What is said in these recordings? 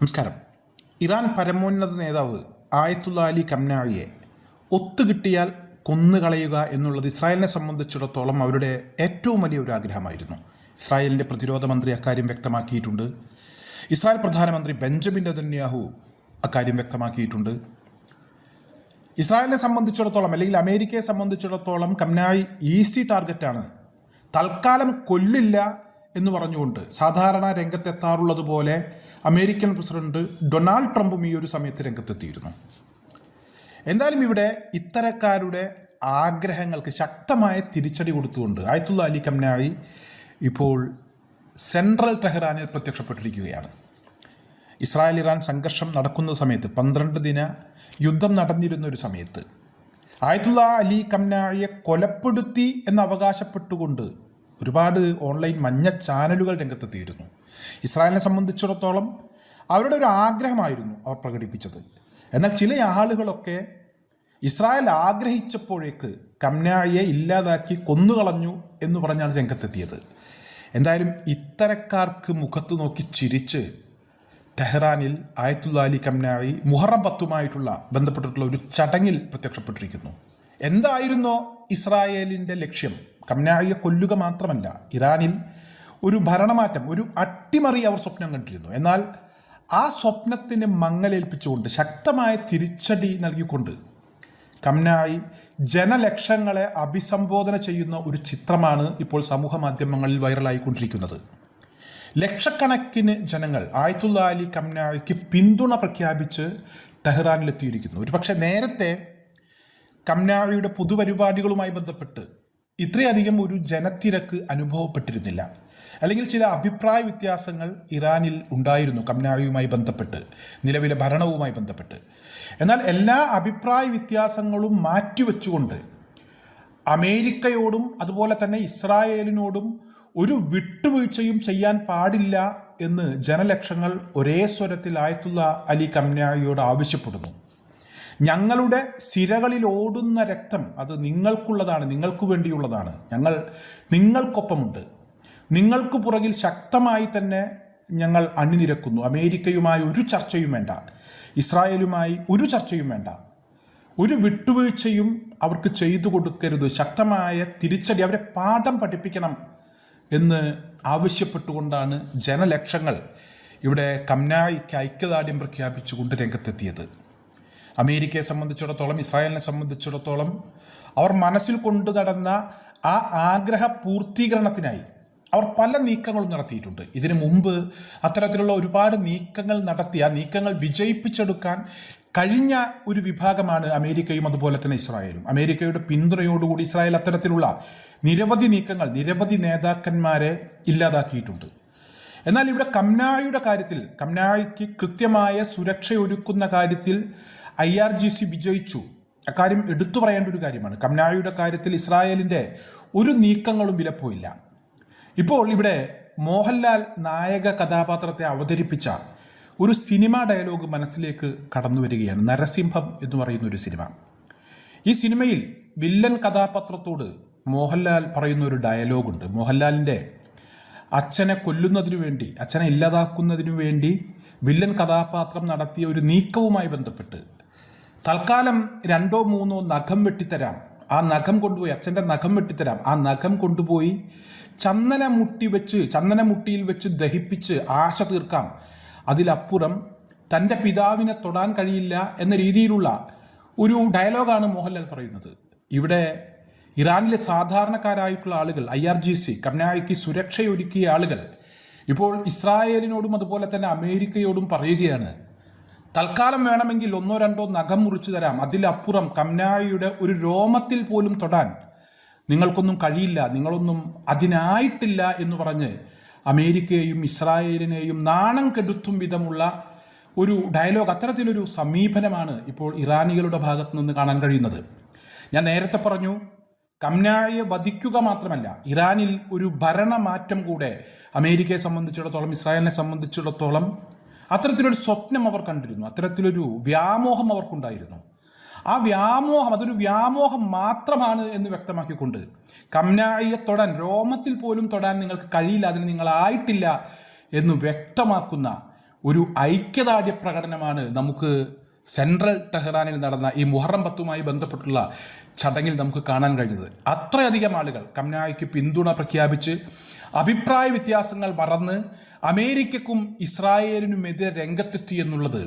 നമസ്കാരം. ഇറാൻ പരമോന്നത നേതാവ് ആയത്തുള്ള അലി കംനാഴിയെ ഒത്തുകിട്ടിയാൽ കൊന്നുകളയുക എന്നുള്ളത് ഇസ്രായേലിനെ സംബന്ധിച്ചിടത്തോളം അവരുടെ ഏറ്റവും വലിയ ഒരു ആഗ്രഹമായിരുന്നു. ഇസ്രായേലിന്റെ പ്രതിരോധ മന്ത്രി അക്കാര്യം വ്യക്തമാക്കിയിട്ടുണ്ട്. ഇസ്രായേൽ പ്രധാനമന്ത്രി ബെഞ്ചമിൻ നെതന്യാഹു അക്കാര്യം വ്യക്തമാക്കിയിട്ടുണ്ട്. ഇസ്രായേലിനെ സംബന്ധിച്ചിടത്തോളം അല്ലെങ്കിൽ അമേരിക്കയെ സംബന്ധിച്ചിടത്തോളം കംനായി ഈസി ടാർഗറ്റാണ്. തൽക്കാലം കൊല്ലില്ല എന്ന് പറഞ്ഞുകൊണ്ട് സാധാരണ രംഗത്തെത്താറുള്ളത് പോലെ അമേരിക്കൻ പ്രസിഡന്റ് ഡൊണാൾഡ് ട്രംപും ഈ ഒരു സമയത്ത് രംഗത്തെത്തിയിരുന്നു. എന്തായാലും ഇവിടെ ഇത്തരക്കാരുടെ ആഗ്രഹങ്ങൾക്ക് ശക്തമായ തിരിച്ചടി കൊടുത്തുകൊണ്ട് ആയത്തുള്ള അലി കംനായി ഇപ്പോൾ സെൻട്രൽ ടെഹ്റാനിൽ പ്രത്യക്ഷപ്പെട്ടിരിക്കുകയാണ്. ഇസ്രായേൽ ഇറാൻ സംഘർഷം നടക്കുന്ന സമയത്ത് പന്ത്രണ്ട് ദിന യുദ്ധം നടന്നിരുന്ന ഒരു സമയത്ത് ആയത്തുള്ള അലി കംനാഴിയെ കൊലപ്പെടുത്തി എന്ന് അവകാശപ്പെട്ടുകൊണ്ട് ഒരുപാട് ഓൺലൈൻ മഞ്ഞ ചാനലുകൾ രംഗത്തെത്തിയിരുന്നു. ഇസ്രായേലിനെ സംബന്ധിച്ചിടത്തോളം അവരുടെ ഒരു ആഗ്രഹമായിരുന്നു അവർ പ്രകടിപ്പിച്ചത്. എന്നാൽ ചില ആളുകളൊക്കെ ഇസ്രായേൽ ആഗ്രഹിച്ചപ്പോഴേക്ക് കംനാഴിയെ ഇല്ലാതാക്കി കൊന്നുകളഞ്ഞു എന്ന് പറഞ്ഞാണ് രംഗത്തെത്തിയത്. എന്തായാലും ഇത്തരക്കാർക്ക് മുഖത്ത് നോക്കി ചിരിച്ച് ടെഹ്റാനിൽ ആയത്തുള്ള അലി കംനായി മുഹറം പത്തുമായിട്ടുള്ള ബന്ധപ്പെട്ടിട്ടുള്ള ഒരു ചടങ്ങിൽ പ്രത്യക്ഷപ്പെട്ടിരിക്കുന്നു. എന്തായിരുന്നോ ഇസ്രായേലിന്റെ ലക്ഷ്യം? കംനായിയെ കൊല്ലുക മാത്രമല്ല ഇറാനിൽ ഒരു ഭരണമാറ്റം ഒരു അട്ടിമറി അവർ സ്വപ്നം കണ്ടിരുന്നു. എന്നാൽ ആ സ്വപ്നത്തിന് മങ്ങലേൽപ്പിച്ചുകൊണ്ട് ശക്തമായ തിരിച്ചടി നൽകിക്കൊണ്ട് കമ്നായി ജനലക്ഷങ്ങളെ അഭിസംബോധന ചെയ്യുന്ന ഒരു ചിത്രമാണ് ഇപ്പോൾ സമൂഹ മാധ്യമങ്ങളിൽ വൈറലായിക്കൊണ്ടിരിക്കുന്നത്. ലക്ഷക്കണക്കിന് ജനങ്ങൾ ആയത്തുള്ള അലി കംനായിക്ക് പിന്തുണ പ്രഖ്യാപിച്ച് ടെഹ്റാനിലെത്തിയിരിക്കുന്നു. ഒരുപക്ഷെ നേരത്തെ കംനാഴിയുടെ പൊതുപരിപാടികളുമായി ബന്ധപ്പെട്ട് ഇത്രയധികം ഒരു ജനത്തിരക്ക് അനുഭവപ്പെട്ടിരുന്നില്ല. അല്ലെങ്കിൽ ചില അഭിപ്രായ വ്യത്യാസങ്ങൾ ഇറാനിൽ ഉണ്ടായിരുന്നു കംനാവിയുമായി ബന്ധപ്പെട്ട് നിലവിലെ ഭരണവുമായി ബന്ധപ്പെട്ട്. എന്നാൽ എല്ലാ അഭിപ്രായ വ്യത്യാസങ്ങളും മാറ്റിവെച്ചുകൊണ്ട് അമേരിക്കയോടും അതുപോലെ തന്നെ ഇസ്രായേലിനോടും ഒരു വിട്ടുവീഴ്ചയും ചെയ്യാൻ പാടില്ല എന്ന് ജനലക്ഷങ്ങൾ ഒരേ സ്വരത്തിൽ ആയത്തുള്ള അലി കംനായിയോട് ആവശ്യപ്പെടുന്നു. ഞങ്ങളുടെ സിരകളിൽ ഓടുന്ന രക്തം അത് നിങ്ങൾക്കുള്ളതാണ് നിങ്ങൾക്ക് വേണ്ടിയുള്ളതാണ്. ഞങ്ങൾ നിങ്ങൾക്കൊപ്പമുണ്ട്. നിങ്ങൾക്ക് പുറകിൽ ശക്തമായി തന്നെ ഞങ്ങൾ അണിനിരക്കുന്നു. അമേരിക്കയുമായി ഒരു ചർച്ചയും വേണ്ട. ഇസ്രായേലുമായി ഒരു ചർച്ചയും വേണ്ട. ഒരു വിട്ടുവീഴ്ചയും അവർക്ക് ചെയ്തു കൊടുക്കരുത്. ശക്തമായ തിരിച്ചടി അവരെ പാഠം പഠിപ്പിക്കണം എന്ന് ആവശ്യപ്പെട്ടുകൊണ്ടാണ് ജനലക്ഷങ്ങൾ ഇവിടെ കംനായിക്ക് ഐക്യദാർഢ്യം പ്രഖ്യാപിച്ചുകൊണ്ട് രംഗത്തെത്തിയത്. അമേരിക്കയെ സംബന്ധിച്ചിടത്തോളം ഇസ്രായേലിനെ സംബന്ധിച്ചിടത്തോളം അവർ മനസ്സിൽ കൊണ്ടു നടന്ന ആ ആഗ്രഹ പൂർത്തീകരണത്തിനായി അവർ പല നീക്കങ്ങളും നടത്തിയിട്ടുണ്ട്. ഇതിനു മുമ്പ് അത്തരത്തിലുള്ള ഒരുപാട് നീക്കങ്ങൾ നടത്തി ആ നീക്കങ്ങൾ വിജയിപ്പിച്ചെടുക്കാൻ കഴിഞ്ഞ ഒരു വിഭാഗമാണ് അമേരിക്കയും അതുപോലെ തന്നെ ഇസ്രായേലും. അമേരിക്കയുടെ പിന്തുണയോടുകൂടി ഇസ്രായേൽ അത്തരത്തിലുള്ള നിരവധി നീക്കങ്ങൾ നിരവധി നേതാക്കന്മാരെ ഇല്ലാതാക്കിയിട്ടുണ്ട്. എന്നാൽ ഇവിടെ കംനായുടെ കാര്യത്തിൽ കംനായ്ക്ക് കൃത്യമായ സുരക്ഷയൊരുക്കുന്ന കാര്യത്തിൽ ഐ ആർ ജി സി വിജയിച്ചു. അക്കാര്യം എടുത്തു പറയേണ്ട ഒരു കാര്യമാണ്. കംനായുടെ കാര്യത്തിൽ ഇസ്രായേലിന്റെ ഒരു നീക്കങ്ങളും വിലപ്പോയില്ല. ഇപ്പോൾ ഇവിടെ മോഹൻലാൽ നായക കഥാപാത്രത്തെ അവതരിപ്പിച്ച ഒരു സിനിമ ഡയലോഗ് മനസ്സിലേക്ക് കടന്നു വരികയാണ്. നരസിംഹം എന്ന് പറയുന്ന ഒരു സിനിമ. ഈ സിനിമയിൽ വില്ലൻ കഥാപാത്രത്തോട് മോഹൻലാൽ പറയുന്ന ഒരു ഡയലോഗുണ്ട്. മോഹൻലാലിന്റെ അച്ഛനെ കൊല്ലുന്നതിനു വേണ്ടി അച്ഛനെ ഇല്ലാതാക്കുന്നതിനു വേണ്ടി വില്ലൻ കഥാപാത്രം നടത്തിയ ഒരു നീക്കവുമായി ബന്ധപ്പെട്ട് തൽക്കാലം രണ്ടോ മൂന്നോ നഖം വെട്ടിത്തരാം ആ നഖം കൊണ്ടുപോയി അച്ഛന്റെ നഖം വെട്ടിത്തരാം. ആ നഖം കൊണ്ടുപോയി ചന്ദന മുട്ടി വെച്ച് ചന്ദന മുട്ടിയിൽ വെച്ച് ദഹിപ്പിച്ച് ആശ തീർക്കാം. അതിലപ്പുറം തന്റെ പിതാവിനെ തൊടാൻ കഴിയില്ല എന്ന രീതിയിലുള്ള ഒരു ഡയലോഗാണ് മോഹൻലാൽ പറയുന്നത്. ഇവിടെ ഇറാനിലെ സാധാരണക്കാരായിട്ടുള്ള ആളുകൾ ഐ ആർ ജി സി കർണായിക്ക് സുരക്ഷയൊരുക്കിയ ആളുകൾ ഇപ്പോൾ ഇസ്രായേലിനോടും അതുപോലെ തന്നെ അമേരിക്കയോടും പറയുകയാണ് തൽക്കാലം വേണമെങ്കിൽ ഒന്നോ രണ്ടോ നഖം മുറിച്ചു തരാം. അതിലപ്പുറം കംനായിയുടെ ഒരു രോമത്തിൽ പോലും തൊടാൻ നിങ്ങൾക്കൊന്നും കഴിയില്ല. നിങ്ങളൊന്നും അതിനായിട്ടില്ല എന്ന് പറഞ്ഞ് അമേരിക്കയെയും ഇസ്രായേലിനെയും നാണം കെടുത്തും വിധമുള്ള ഒരു ഡയലോഗ് അത്തരത്തിലൊരു സമീപനമാണ് ഇപ്പോൾ ഇറാനികളുടെ ഭാഗത്തു നിന്ന് കാണാൻ കഴിയുന്നത്. ഞാൻ നേരത്തെ പറഞ്ഞു കംനായെ വധിക്കുക മാത്രമല്ല ഇറാനിൽ ഒരു ഭരണമാറ്റം കൂടെ അമേരിക്കയെ സംബന്ധിച്ചിടത്തോളം ഇസ്രായേലിനെ സംബന്ധിച്ചിടത്തോളം അത്തരത്തിലൊരു സ്വപ്നം അവർ കണ്ടിരുന്നു. അത്തരത്തിലൊരു വ്യാമോഹം അവർക്കുണ്ടായിരുന്നു. ആ വ്യാമോഹം അതൊരു വ്യാമോഹം മാത്രമാണ് എന്ന് വ്യക്തമാക്കിക്കൊണ്ട് കംനായിയെ തൊടാൻ രോമത്തിൽ പോലും തൊടാൻ നിങ്ങൾക്ക് കഴിയില്ല അതിന് നിങ്ങളായിട്ടില്ല എന്ന് വ്യക്തമാക്കുന്ന ഒരു ഐക്യദാർഢ്യ പ്രകടനമാണ് നമുക്ക് സെൻട്രൽ ടെഹ്റാനിൽ നടന്ന ഈ മുഹറം പത്തുമായി ബന്ധപ്പെട്ടുള്ള ചടങ്ങിൽ നമുക്ക് കാണാൻ കഴിഞ്ഞത്. അത്രയധികം ആളുകൾ കംനായ്ക്ക് പിന്തുണ പ്രഖ്യാപിച്ച് അഭിപ്രായ വ്യത്യാസങ്ങൾ മറന്ന് അമേരിക്കക്കും ഇസ്രായേലിനുമെതിരെ രംഗത്തെത്തി എന്നുള്ളത്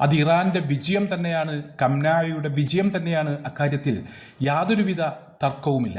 അത് ഇറാന്റെ വിജയം തന്നെയാണ് കംനായയുടെ വിജയം തന്നെയാണ് അക്കാര്യത്തിൽ യാതൊരുവിധ തർക്കവുമില്ല.